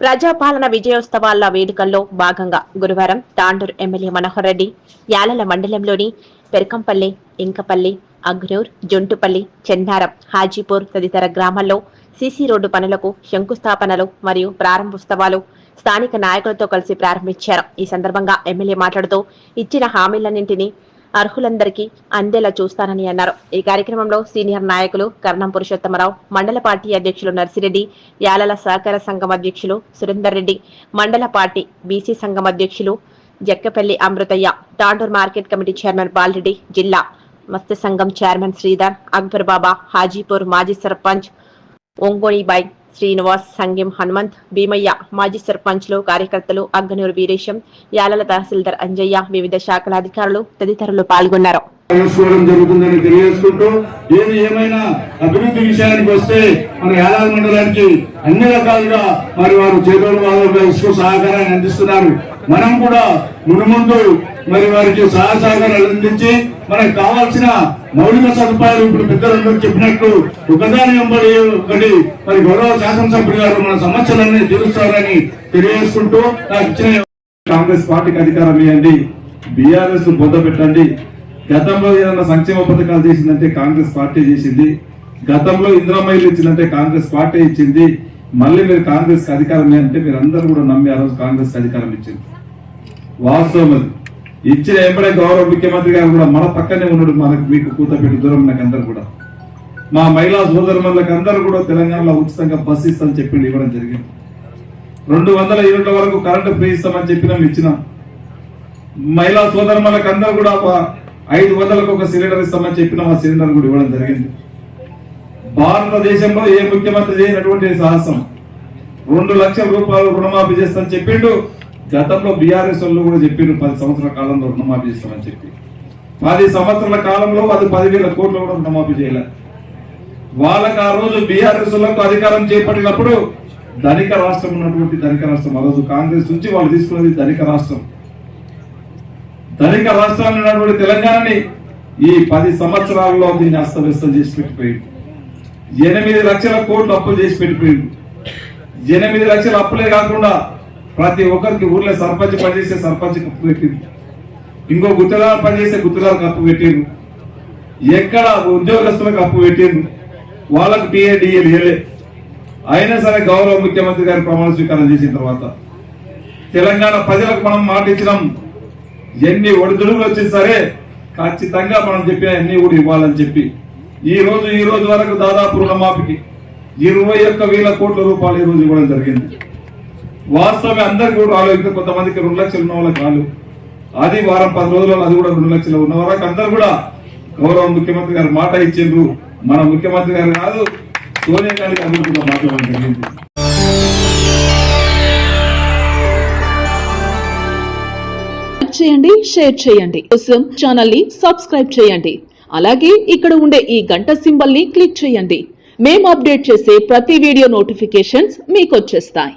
ప్రజాపాలన విజయోత్సవాల వేడుకల్లో భాగంగా గురువారం తాండూరు ఎమ్మెల్యే మనోహర్ రెడ్డి యాలల మండలంలోని పెరకంపల్లి ఇంకపల్లి అగ్నూర్ జొంటుపల్లి చెన్నారం హాజీపూర్ తదితర గ్రామాల్లో సీసీ రోడ్డు పనులకు శంకుస్థాపనలు మరియు ప్రారంభోత్సవాలు స్థానిక నాయకులతో కలిసి ప్రారంభించారు. ఈ సందర్భంగా ఎమ్మెల్యే మాట్లాడుతూ ఇచ్చిన హామీలన్నింటినీ అర్హులందరికీ అందేలా చూస్తానని అన్నారు. ఈ కార్యక్రమంలో సీనియర్ నాయకులు కర్ణం పురుషోత్తమరావు మండల పార్టీ అధ్యక్షులు నర్సిరెడ్డి యాలల సహకార సంఘం అధ్యక్షులు సురేందర్ రెడ్డి మండల పార్టీ బీసీ సంఘం అధ్యక్షులు Jakkapalli Amruthaiah Tandur market committee chairman Balareddy జిల్లా మత్స్య సంఘం చైర్మన్ శ్రీధర్ అక్బర్ బాబా హాజీపూర్ మాజీ సర్పంచ్ ఒంగోణిబాయ్ శ్రీనివాస్ సంగం హనుమంత్ భీమయ్య మాజీ సర్పంచ్లు కార్యకర్తలు అగ్గనూరు వీరేశం యాలల తహసీల్దార్ అంజయ్య వివిధ శాఖల అధికారులు తదితరులు పాల్గొన్నారు. జరుగుతుందని తెలియజేసుకుంటూ ఏది ఏమైనా అభివృద్ధి విషయానికి వస్తే మన యాదాద మండలానికి అన్ని రకాలుగా మరి వారు చేదోడు వాళ్ళ ఇసుక సహకారాన్ని అందిస్తున్నారు. మనం కూడా మునుముందు మరి వారికి సహాయ సహకారాలు అందించి మనకు కావాల్సిన మౌలిక సదుపాయాలు ఇప్పుడు పెద్దలందరూ చెప్పినట్టు ఒకదాని వెంబడి ఒకటి మరి గౌరవ శాసనసభ్యులు గారు మన సమస్యలన్నీ తీరుస్తారని తెలియజేసుకుంటూ నాకు ఇచ్చిన కాంగ్రెస్ పార్టీకి అధికారం ఇవ్వండి బీఆర్ఎస్ బొద్ద పెట్టండి. గతంలో ఏదైనా సంక్షేమ పథకాలు చేసిందంటే కాంగ్రెస్ పార్టీ చేసింది. గతంలో ఇందిరామైలు ఇచ్చిందంటే కాంగ్రెస్ పార్టీ ఇచ్చింది. మళ్ళీ మీరు కాంగ్రెస్కి అధికారం అంటే మీరు అందరూ కూడా నమ్మి ఆ రోజు కాంగ్రెస్కి అధికారం ఇచ్చింది. వాస్తవం అది ఇచ్చిన ఎంబడే గౌరవ ముఖ్యమంత్రి గారు కూడా మన పక్కనే ఉన్నాడు. మనకు మీకు కూతపెట్టి దూరం అందరూ కూడా. మా మహిళా సోదరులకు అందరూ కూడా తెలంగాణలో ఉచితంగా బస్సు ఇస్తామని చెప్పి ఇవ్వడం జరిగింది. రెండు వందల యూనిట్ల వరకు కరెంటు ఫ్రీ ఇస్తామని చెప్పినాం ఇచ్చినాం. మహిళా సోదరులకు అందరూ కూడా ఐదు వందలకు ఒక సిలిండర్ ఇస్తామని చెప్పిన ఆ సిలిండర్ కూడా ఇవ్వడం జరిగింది. భారతదేశంలో ఏ ముఖ్యమంత్రి చేయనటువంటి సాహసం. రెండు లక్షల రూపాయలు రుణమాఫీ చేస్తామని చెప్పిండు. గతంలో బీఆర్ఎస్ వాళ్ళు కూడా చెప్పిండు పది సంవత్సరాల కాలంలో రుణమాఫీ చేస్తామని చెప్పి. పది సంవత్సరాల కాలంలో అది పదివేల కోట్లు కూడా రుణమాఫీ చేయలేదు వాళ్ళకి ఆ రోజు బీఆర్ఎస్లకు అధికారం చేపట్టినప్పుడు ధనిక రాష్ట్రం ఉన్నటువంటి ధనిక రాష్ట్రం ఆ రోజు కాంగ్రెస్ నుంచి వాళ్ళు తీసుకున్నది ధనిక రాష్ట్రం. ధనిక రాష్ట్రాన్ని ఉన్నటువంటి తెలంగాణని ఈ పది సంవత్సరాల్లో దీన్ని అస్తవ్యస్తం చేసి పెట్టిపోయింది. ఎనిమిది లక్షల కోట్లు అప్పులు చేసి పెట్టిపోయింది. ఎనిమిది లక్షల అప్పులే కాకుండా ప్రతి ఒక్కరికి ఊర్లో సర్పంచ్ పనిచేసే సర్పంచ్ అప్పు పెట్టింది. ఇంకో గుత్తదారు పనిచేసే గుత్తదారు అప్పు పెట్టింది ఎక్కడ ఉద్యోగస్తులకు అప్పు పెట్టింది వాళ్ళకు టీఏడిఏ ఇవ్వలే అయినా సరే గౌరవ ముఖ్యమంత్రి గారి ప్రమాణ స్వీకారం చేసిన తర్వాత తెలంగాణ ప్రజలకు మనం మాట ఇచ్చినాం. ఎన్ని ఒడిదుడుగులు వచ్చినా సరే ఖచ్చితంగా మనం చెప్పిన అన్ని కూడా ఇవ్వాలని చెప్పి. ఈ రోజు ఈ రోజు వరకు దాదాపు రుణమాఫీకి ఇరవై ఒక్క వేల కోట్ల రూపాయలు ఈ రోజు ఇవ్వడం జరిగింది. వాస్తవం అందరికి కూడా రాలేదు. ఇంకా కొంతమందికి రెండు లక్షలు ఉన్న వాళ్ళకి రాలు అది వారం పది రోజుల అది కూడా రెండు లక్షలు ఉన్న వరకు అందరు కూడా గౌరవ ముఖ్యమంత్రి గారు మాట ఇచ్చిండ్రు. మన ముఖ్యమంత్రి గారు కాదు సోనియా గాంధీ గారు కూడా మాట్లాడడం జరిగింది. చేయండి షేర్ చేయండి. కోసం ఛానల్ని సబ్స్క్రైబ్ చేయండి. అలాగే ఇక్కడ ఉండే ఈ గంట సింబల్ని క్లిక్ చేయండి. మేము అప్డేట్ చేసే ప్రతి వీడియో నోటిఫికేషన్స్ మీకు వచ్చేస్తాయి.